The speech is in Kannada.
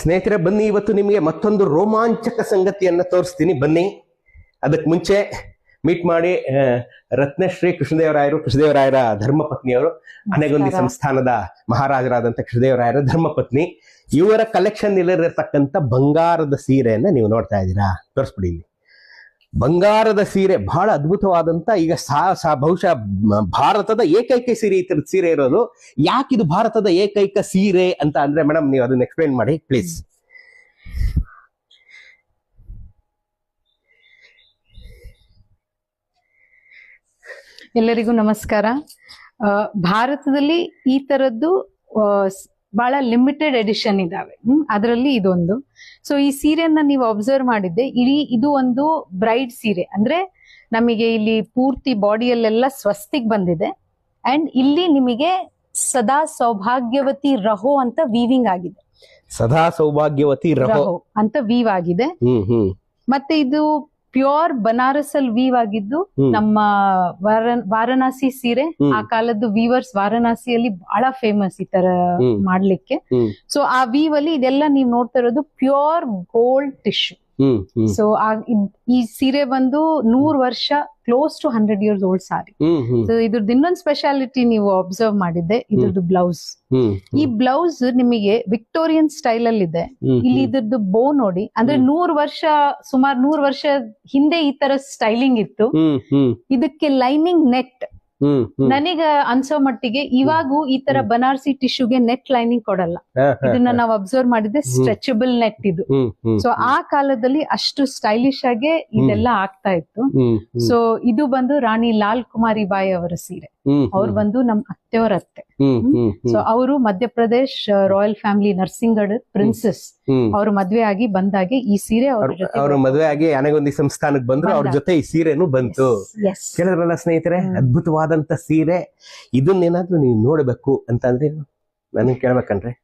ಸ್ನೇಹಿತರೆ ಬನ್ನಿ ಇವತ್ತು ನಿಮಗೆ ಮತ್ತೊಂದು ರೋಮಾಂಚಕ ಸಂಗತಿಯನ್ನ ತೋರಿಸ್ತೀನಿ. ಬನ್ನಿ ಅದಕ್ಕೆ ಮುಂಚೆ ಮೀಟ್ ಮಾಡಿ ರತ್ನಶ್ರೀ ಕೃಷ್ಣದೇವರಾಯರು ಕೃಷ್ಣದೇವರಾಯರ ಧರ್ಮಪತ್ನಿಯವರು ಅನೆಗೊಂದಿ. ಸಂಸ್ಥಾನದ ಮಹಾರಾಜರಾದಂಥ ಕೃಷ್ಣದೇವರಾಯರ ಧರ್ಮಪತ್ನಿ. ಇವರ ಕಲೆಕ್ಷನ್ ಇಲ್ಲಿರತಕ್ಕಂಥ ಬಂಗಾರದ ಸೀರೆಯನ್ನ ನೀವು ನೋಡ್ತಾ ಇದ್ದೀರಾ. ತೋರಿಸ್ಬಿಡಿ ಇಲ್ಲಿ. ಬಂಗಾರದ ಸೀರೆ ಬಹಳ ಅದ್ಭುತವಾದಂತ ಈಗ ಸಾ ಬಹುಶಃ ಭಾರತದ ಏಕೈಕ ಸೀರೆ ಸೀರೆ ಇರೋದು. ಯಾಕಿದು ಭಾರತದ ಏಕೈಕ ಸೀರೆ ಅಂತ ಅಂದ್ರೆ ಮೇಡಮ್ ನೀವು ಅದನ್ನ ಎಕ್ಸ್ಪ್ಲೈನ್ ಮಾಡಿ ಪ್ಲೀಸ್ ಎಲ್ಲರಿಗೂ ನಮಸ್ಕಾರ. ಭಾರತದಲ್ಲಿ ಈ ತರದ್ದು ಬಹಳ ಲಿಮಿಟೆಡ್ ಎಡಿಷನ್ ಇದಾವೆ. ಹ್ಮ್ ಅದರಲ್ಲಿ ಇದೊಂದು. ಸೊ ಈ ಸೀರೆಯನ್ನ ನೀವು ಅಬ್ಸರ್ವ್ ಮಾಡಿದ್ದೆ ಇಡೀ ಇದು ಒಂದು ಬ್ರೈಡ್ ಸೀರೆ. ಅಂದ್ರೆ ನಮಗೆ ಇಲ್ಲಿ ಪೂರ್ತಿ ಬಾಡಿಯಲ್ಲೆಲ್ಲ ಸ್ವಸ್ತಿಗ್ ಬಂದಿದೆ. ಅಂಡ್ ಇಲ್ಲಿ ನಿಮಗೆ ಸದಾ ಸೌಭಾಗ್ಯವತಿ ರಹೋ ಅಂತ ವೀವಿಂಗ್ ಆಗಿದೆ. ಸದಾ ಸೌಭಾಗ್ಯವತಿ ರಹೋ. ಅಂತ ವೀವ್ ಆಗಿದೆ. ಮತ್ತೆ ಇದು ಪ್ಯೂರ್ ಬನಾರಸ್ ಅಲ್ಲಿ ವೀವ್ ಆಗಿದ್ದು ನಮ್ಮ ವಾರ- ವಾರಣಾಸಿ ಸೀರೆ ಆ ಕಾಲದ್ದು ವೀವರ್ಸ್ ವಾರಣಾಸಿಯಲ್ಲಿ ಬಹಳ ಫೇಮಸ್ ಈ ತರ ಮಾಡ್ಲಿಕ್ಕೆ. ಸೊ ಆ ವೀವ್ ಅಲ್ಲಿ ಇದೆಲ್ಲ ನೀವು ನೋಡ್ತಾ ಇರೋದು ಪ್ಯೂರ್ ಗೋಲ್ಡ್ ಟಿಶ್ಯೂ ಸೊ ಈ ಸೀರೆ ಬಂದು ನೂರ್ ವರ್ಷ close to hundred years old sari so ಇದ್ರದ್ದು ಇನ್ನೊಂದು ಸ್ಪೆಷಾಲಿಟಿ ನೀವು ಅಬ್ಸರ್ವ್ ಮಾಡಿದ್ದೆ ಇದ್ರದ್ದು ಬ್ಲೌಸ್ ಈ ಬ್ಲೌಸ್ ನಿಮಗೆ ವಿಕ್ಟೋರಿಯನ್ ಸ್ಟೈಲ್ ಅಲ್ಲಿ ಇದೆ. ಇಲ್ಲಿ ಇದ್ರದ್ದು ಬೋ ನೋಡಿ ಅಂದ್ರೆ. ನೂರ್ ವರ್ಷ ಸುಮಾರು ನೂರ್ ವರ್ಷ ಹಿಂದೆ ಈ ತರ ಸ್ಟೈಲಿಂಗ್ ಇತ್ತು. ಇದಕ್ಕೆ ಲೈನಿಂಗ್ ನೆಟ್ ನನಗ ಅನ್ಸೋ ಮಟ್ಟಿಗೆ ಇವಾಗೂ ಈ ತರ. ಬನಾರಸಿ ಟಿಶ್ಯೂಗೆ ನೆಟ್ ಲೈನಿಂಗ್ ಕೊಡಲ್ಲ. ಇದನ್ನ. ನಾವು ಅಬ್ಸರ್ವ್ ಮಾಡಿದ್ರೆ ಸ್ಟ್ರೆಚಬಲ್ ನೆಟ್ ಇದು. ಸೊ ಆ ಕಾಲದಲ್ಲಿ ಅಷ್ಟು ಸ್ಟೈಲಿಶ್ ಆಗಿ ಇದೆಲ್ಲ ಆಗ್ತಾ ಇತ್ತು. ಸೊ ಇದು ಬಂದು ರಾಣಿ ಲಾಲ್ ಕುಮಾರಿ ಬಾಯಿ ಅವರ ಸೀರೆ. ಅವ್ರು ಬಂದು ನಮ್ ಅತ್ತೆಯವರ ಅತ್ತೆ. ಸೊ ಅವರು ಮಧ್ಯಪ್ರದೇಶ್ ರಾಯಲ್ ಫ್ಯಾಮಿಲಿ ನರ್ಸಿಂಗಡ್ ಪ್ರಿನ್ಸಸ್ ಅವ್ರ ಮದ್ವೆ ಆಗಿ ಬಂದಾಗೆ ಈ ಸೀರೆ ಅವ್ರ ಮದ್ವೆ ಅವರು ಮದುವೆ ಆಗಿ ಅನಗೊಂದಿ ಸಂಸ್ಥಾನಕ್ಕೆ ಬಂದ್ರು ಅವ್ರ ಜೊತೆ ಈ ಸೀರೆನು ಬಂತು. ಕೇಳಿದ್ರಲ್ಲ ಸ್ನೇಹಿತರೆ ಅದ್ಭುತವಾದಂತ ಸೀರೆ. ಇದನ್ನೇನಾದ್ರೂ ನೀವು ನೋಡ್ಬೇಕು ಅಂತಂದ್ರೆ ನನಗೆ ಕೇಳ್ಬೇಕನ್ರಿ